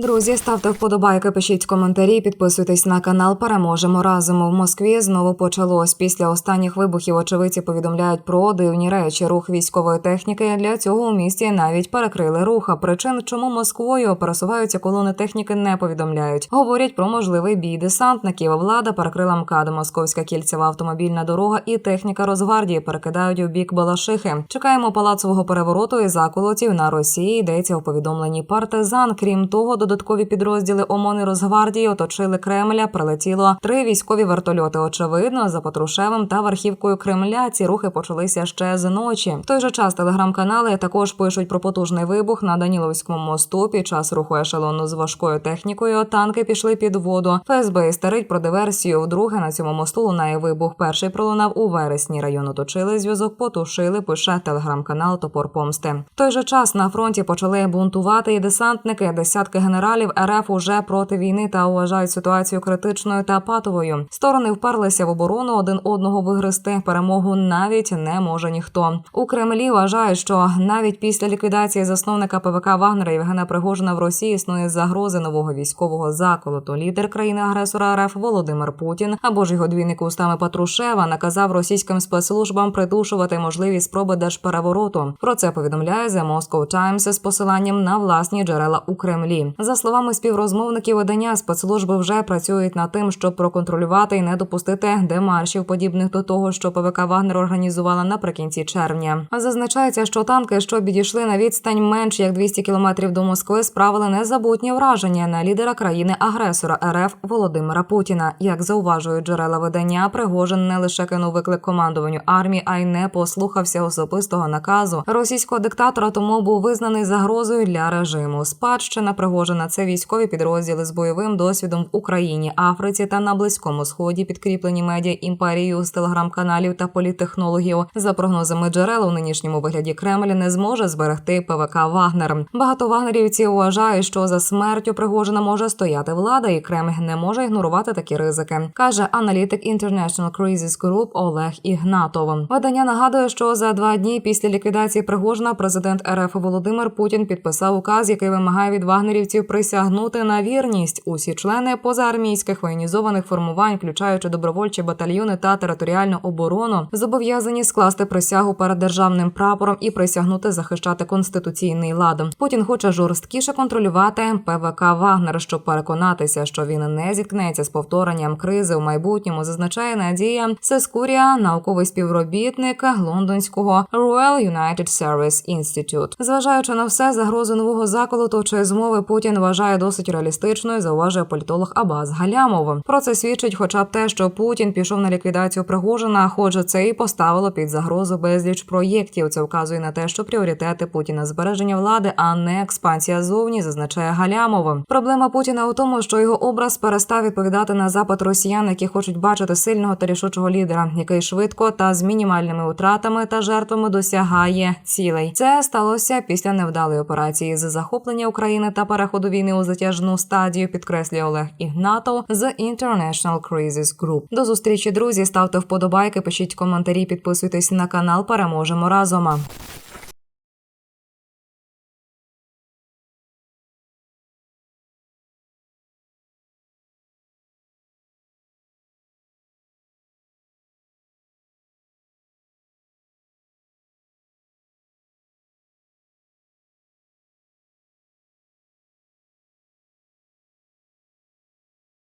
Друзі, ставте вподобайки, пишіть коментарі, підписуйтесь на канал. Переможемо разом. У Москві знову почалось. Після останніх вибухів очевидці повідомляють про дивні речі. Рух військової техніки для цього у місті навіть перекрили рух. А Причин, чому Москвою пересуваються колони техніки, не повідомляють. Говорять про можливий бій десантників. Влада перекрила МКАД, Московська кільцева автомобільна дорога і техніка Росгвардії перекидають у бік Балашихи. Чекаємо палацового перевороту і заколотів на Росії. Йдеться у повідомленні партизан. Крім того, додаткові підрозділи ОМОН Росгвардії оточили Кремля. Прилетіло три військові вертольоти. Очевидно, за Патрушевим та верхівкою Кремля ці рухи почалися ще з ночі. В той же час телеграм-канали також пишуть про потужний вибух на Даніловському мосту. Під час руху ешелону з важкою технікою танки пішли під воду. ФСБ істерить про диверсію. Вдруге на цьому мосту лунає вибух. Перший пролунав у вересні. Район оточили зв'язок, потушили. Пише телеграм-канал Топор Помсти. В той же час на фронті почали бунтувати і десантники. Десятки генералів РФ уже проти війни та вважають ситуацію критичною та патовою. Сторони вперлися в оборону один одного вигризти. Перемогу навіть не може ніхто. У Кремлі вважають, що навіть після ліквідації засновника ПВК Вагнера Євгена Пригожина в Росії існує загрози нового військового заколоту. Лідер країни-агресора РФ Володимир Путін або ж його двійник устами Патрушева наказав російським спецслужбам придушувати можливі спроби держперевороту. Про це повідомляє The Moscow Times з посиланням на власні джерела у Кремлі. За словами співрозмовників видання, спецслужби вже працюють над тим, щоб проконтролювати і не допустити демаршів, подібних до того, що ПВК Вагнер організувала наприкінці червня. Зазначається, що танки, що підійшли на відстань менш як 200 кілометрів до Москви, справили незабутнє враження на лідера країни-агресора РФ Володимира Путіна. Як зауважують джерела видання, Пригожин не лише кинув виклик командуванню армії, а й не послухався особистого наказу російського диктатора, тому був визнаний загрозою для режиму. Спадщина Пригожина це військові підрозділи з бойовим досвідом в Україні, Африці та на Близькому Сході, підкріплені медіа імперією з телеграм-каналів та політтехнологів. За прогнозами джерел у нинішньому вигляді Кремль не зможе зберегти ПВК Вагнер. Багато вагнерівці вважають, що за смертю Пригожина може стояти влада, і Кремль не може ігнорувати такі ризики, каже аналітик International Crisis Group Олег Ігнатов. Видання нагадує, що за два дні після ліквідації Пригожина президент РФ Володимир Путін підписав указ, який вимагає від вагнерівців присягнути на вірність. Усі члени позаармійських воєнізованих формувань, включаючи добровольчі батальйони та територіальну оборону, зобов'язані скласти присягу перед державним прапором і присягнути захищати конституційний лад. Путін хоче жорсткіше контролювати ПВК Вагнер, щоб переконатися, що він не зіткнеться з повторенням кризи у майбутньому. Зазначає Надія Сескурія, науковий співробітник лондонського Royal United Service Institute. Зважаючи на все, загрозу нового заколоту чи змови Путін вважає досить реалістичною. Зауважує політолог Абаз Галямов. Про це свідчить, хоча б те, що Путін пішов на ліквідацію Пригожина, хоч це і поставило під загрозу безліч проєктів. Це вказує на те, що пріоритети Путіна збереження влади, а не експансія зовні, зазначає Галямов. Проблема Путіна у тому, що його образ перестав відповідати на запит росіян, які хочуть бачити сильного та рішучого лідера, який швидко та з мінімальними втратами та жертвами досягає цілей. Це сталося після невдалої операції з захоплення України та переходу війни у затяжну стадію. Підкреслює Олег Ігнатов з International Crisis Group. До зустрічі, друзі. Ставте вподобайки, пишіть коментарі, підписуйтесь на канал. Переможемо разом.